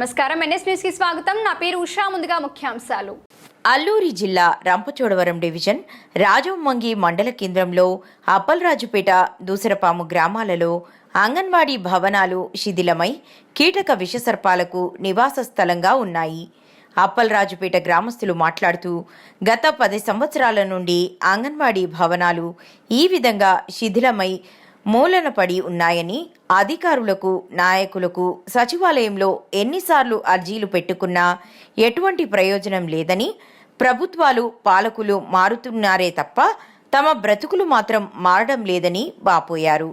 నమస్కారం. ఎన్ఎస్ న్యూస్కి స్వాగతం. నా పేరు ఉషా. ముందుగా ముఖ్యాంశాలు. అల్లూరి జిల్లా రంపచోడవరం డివిజన్ రాజమంగి మండల కేంద్రంలో అప్పలరాజుపేట దూసరపాము గ్రామాలలో అంగన్వాడీ భవనాలు శిథిలమై కీటక విషసర్పాలకు నివాస స్థలంగా ఉన్నాయి. అప్పలరాజుపేట గ్రామస్తులు మాట్లాడుతూ గత పది సంవత్సరాల నుండి అంగన్వాడీ భవనాలు ఈ విధంగా శిథిలమై మూలన పడి ఉన్నాయని అధికారులకు నాయకులకు సచివాలయంలో ఎన్నిసార్లు అర్జీలు పెట్టుకున్నా ఎటువంటి ప్రయోజనం లేదని ప్రభుత్వాలు పాలకులు మారుతున్నారే తప్ప తమ బ్రతుకులు మాత్రం మారడం లేదని బాపోయారు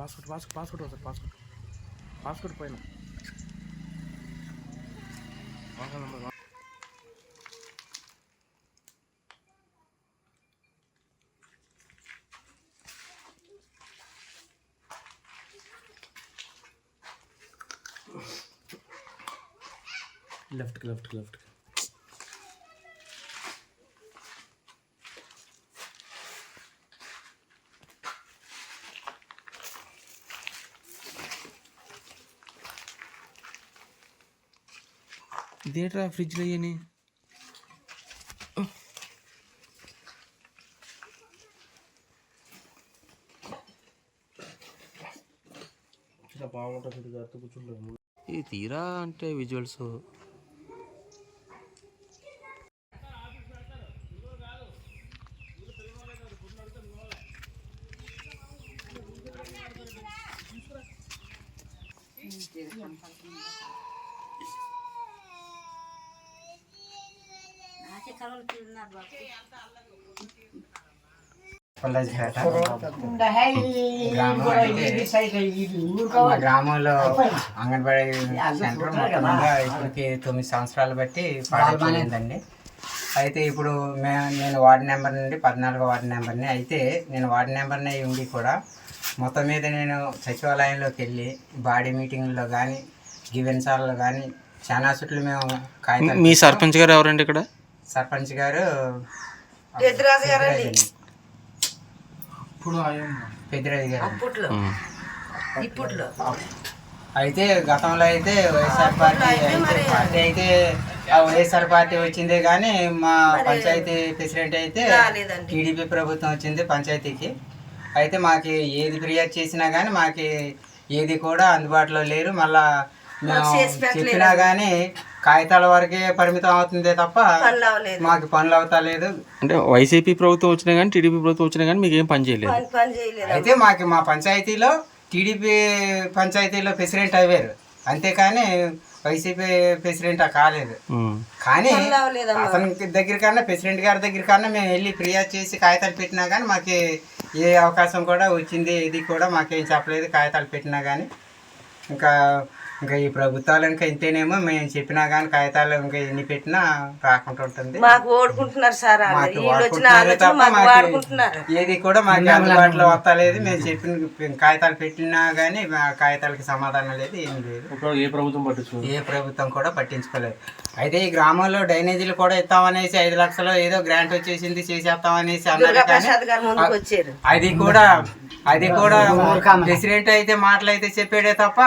பாஸ்போர்ட் பாஸ்கோட் பாஸ்போர்ட் வரும் சார் பாஸ்போர்ட் பாஸ்கோட் போயிடும் வாங்க நம்ம லெஃப்ட்டுக்கு லெஃப்ட்டுக்கு லெஃப்ட்டுக்கு ఇదేట్రా ఫ్రిడ్జ్లో అయ్యని ఇది తీరా అంటే విజువల్స్ అయితే మా గ్రామంలో అంగన్వాడీ సెంటర్ మొత్తంగా ఇప్పటికి తొమ్మిది సంవత్సరాలు బట్టి పాడైపోయిందండి. అయితే ఇప్పుడు మే నేను వార్డు నెంబర్ నుండి పద్నాలుగో వార్డు నెంబర్ని అయితే నేను వార్డు నెంబర్నే ఉండి కూడా మొత్తం మీద నేను సచివాలయంలోకి వెళ్ళి బాడీ మీటింగ్లో కానీ గివెన్సార్లో కానీ చాలా చుట్లు మేము మీ సర్పంచ్ గారు ఎవరండి ఇక్కడ? సర్పంచ్ గారు పెద్దిరాజు గారు. అయితే గతంలో అయితే వైఎస్ఆర్ పార్టీ అయితే పార్టీ అయితే ఆ వైఎస్ఆర్ పార్టీ వచ్చిందే కానీ మా పంచాయతీ ప్రెసిడెంట్ అయితే టీడీపీ ప్రభుత్వం వచ్చింది పంచాయతీకి. అయితే మాకు ఏది ఫిర్యాదు చేసినా కానీ మాకు ఏది కూడా అందుబాటులో లేరు. మళ్ళా మేము చెప్పినా కానీ కాగితాల వరకే పరిమితం అవుతుందే తప్ప మాకు పనులు అవుతా లేదు. అంటే వైసీపీ ప్రభుత్వం వచ్చినా కానీ టీడీపీ ప్రభుత్వం వచ్చినా కానీ మీకు ఏం పని చేయలేదు. అయితే మాకు మా పంచాయతీలో టీడీపీ పంచాయతీలో ప్రెసిడెంట్ అయ్యారు. అంతేకాని వైసీపీ ప్రెసిడెంట్ కాలేదు. కానీ అతని దగ్గర కన్నా ప్రెసిడెంట్ గారి దగ్గర కన్నా మేము వెళ్ళి ఫిర్యాదు చేసి కాగితాలు పెట్టినా కానీ మాకు ఏ అవకాశం కూడా వచ్చింది ఇది కూడా మాకేం చెప్పలేదు కాగితాలు పెట్టినా కానీ ఇంకా ఇంకా ఈ ప్రభుత్వాలు ఇంకా ఇంతేనేమో మేము చెప్పినా కానీ కాగితాలు ఇంకా ఎన్ని పెట్టినా రాకుండా ఉంటుంది. మాకు ఓడుకుంటున్నారు సార్. మాకు వాడుకుంటున్నారే తప్ప మాకు ఏది కూడా మాకు అందుబాటులో వస్తలేదు. మేము చెప్పిన కాగితాలు పెట్టినా కానీ మా కాగితాలకి సమాధానం లేదు ఏమీ లేదు. ఏ ప్రభుత్వం పట్టించు ఏ ప్రభుత్వం కూడా పట్టించుకోలేదు. అయితే ఈ గ్రామంలో డ్రైనేజీలు కూడా ఇస్తామనేసి ఐదు లక్షలు ఏదో గ్రాంట్ వచ్చేసింది చేసేస్తామనేసి అన్నారు అది కూడా అది కూడా ప్రెసిడెంట్ అయితే మాటలు అయితే చెప్పాడే తప్ప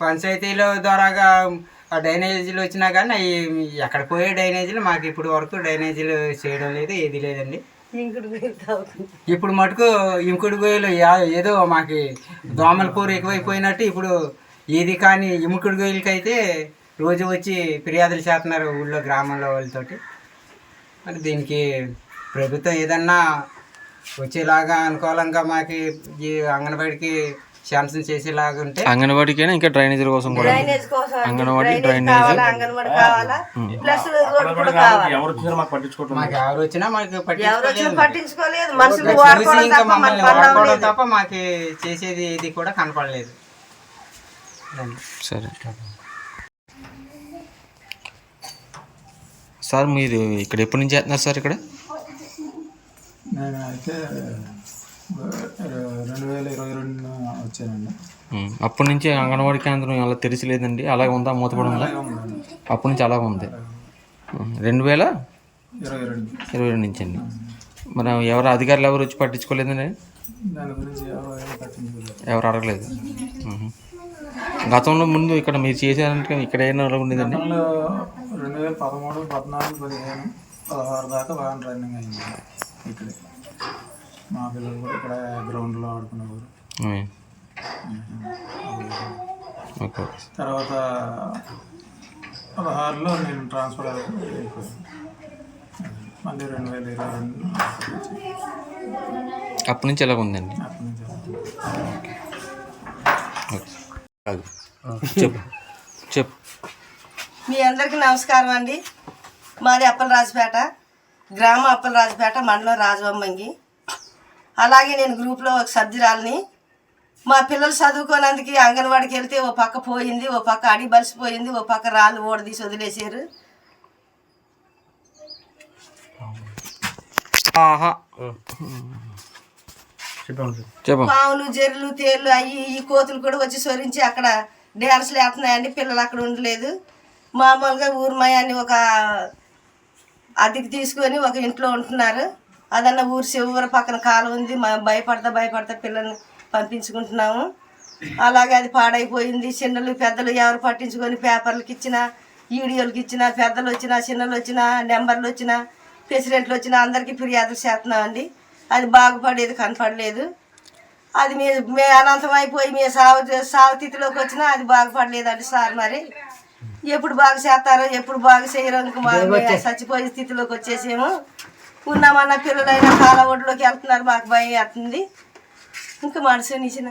పంచాయతీలో ద్వారాగా ఆ డ్రైనేజీలు వచ్చినా కానీ అవి ఎక్కడ పోయే డ్రైనేజీలు మాకు ఇప్పుడు వరకు డ్రైనేజీలు చేయడం లేదు ఏది లేదండి. ఇప్పుడు మటుకు ఇంకుడు గొయ్యలు ఏదో మాకి దోమల కూర ఎక్కువైపోయినట్టు ఇప్పుడు ఏది కానీ ఇముకుడు గొయ్యలకి అయితే రోజు వచ్చి ఫిర్యాదులు చేస్తున్నారు ఊళ్ళో గ్రామంలో వాళ్ళతోటి మరి దీనికి ప్రభుత్వం ఏదన్నా వచ్చేలాగా అనుకూలంగా మాకు ఈ అంగన్వాడికి శాంక్షన్ చేసేలాగుంటే అంగన్వాడీకైనా ఇంకా డ్రైనేజీల కోసం కూడా డ్రైనేజ్ కోసం. Anganwadi drainage drainage. కావాలా అంగన్వాడీ కావాలా? ప్లస్ రోడ్ కూడా కావాలి? మాకు ఎవరు వచ్చినా మాకు ఎవరు పట్టించుకోలేదు వచ్చినా పట్టించుకోలేదు. మనుషులు చూసి వాడుకోవడం ఇంకా తప్ప మమ్మల్ని వాడుకోవడం. తప్ప మాకు చేసేది ఇది కూడా కనపడలేదు. సరే. సార్. మీరు ఇక్కడ ఎప్పటి నుంచి చేస్తున్నారు సార్ ఇక్కడ? రెండు వేల ఇరవై వచ్చానండి. అప్పటి నుంచి అంగన్వాడీ కేంద్రం అలా తెరిచలేదండి. అలాగే ఉందా? మూతపడి ఉందా? అప్పటి నుంచి అలాగే ఉంది. రెండు వేల ఇరవై రెండు. ఇరవై రెండు నుంచి అండి మరి ఎవరు అధికారులు ఎవరు వచ్చి పట్టించుకోలేదండి? దాని గురించి ఎవరు అడగలేదు. గతంలో ముందు ఇక్కడ మీరు చేశారంటే ఇక్కడ ఏమైనా ఉండేదండి? రెండు వేల పదమూడు పద్నాలుగు పదిహేను పదహారు దాకా బాగా రన్నింగ్ అయింది. ఇక్కడే. మా పిల్లలు కూడా ఇక్కడ గ్రౌండ్లో ఆడుకునేవారు. తర్వాత పదహారులో నేను ట్రాన్స్ఫర్ అయిపోయాను మళ్ళీ రెండు వేల ఇరవై రెండు అప్పటి నుంచి ఎలాగ ఉందండి. చెప్పు. చెప్పు. మీ అందరికీ నమస్కారం అండి. మాది అప్పలరాజుపేట గ్రామం అప్పలరాజుపేట మండలం రాజవమ్మంగి అలాగే నేను గ్రూప్లో ఒక సభ్యురాలని మా పిల్లలు చదువుకోనందుకు అంగన్వాడికి వెళ్తే ఓ పక్క పోయింది ఓ పక్క అడి బలిసిపోయింది ఓ పక్క రాళ్ళు ఓడదీసి చెప్పు పాములు జెర్లు తేళ్ళు అవి ఈ కోతులు కూడా వచ్చి సొరించి అక్కడ డ్యాన్స్లు వేస్తున్నాయండి పిల్లలు అక్కడ ఉండలేదు. మామూలుగా ఊర్మయాన్ని ఒక అద్దెకి తీసుకొని ఒక ఇంట్లో ఉంటున్నారు. అదన్న ఊరు చివరి పక్కన కాలం ఉంది. మేము భయపడతా భయపడతా పిల్లల్ని పంపించుకుంటున్నాము. అలాగే అది పాడైపోయింది. చిన్నలు పెద్దలు ఎవరు పట్టించుకొని పేపర్లకు ఇచ్చినా వీడియోలకు ఇచ్చినా పెద్దలు వచ్చినా చిన్నలు వచ్చినా నెంబర్లు వచ్చినా ప్రెసిడెంట్లు వచ్చినా అందరికీ ఫిర్యాదులు చేస్తున్నామండి అది బాగుపడేది కనపడలేదు. అది మీ మే అనంతం అయిపోయి మీ సాగు సాగు తిథిలోకి వచ్చినా అది బాగుపడలేదండి సార్ మరి. ఎప్పుడు బాగా చేస్తారో ఎప్పుడు బాగా చేయరో చచ్చిపోయే స్థితిలోకి వచ్చేసాము. ఉన్నామన్న పిల్లలైనా కాల ఒడ్లోకి వెళ్తున్నారు మాకు భయం వేస్తుంది. ఇంకా మనసు నిచ్చిన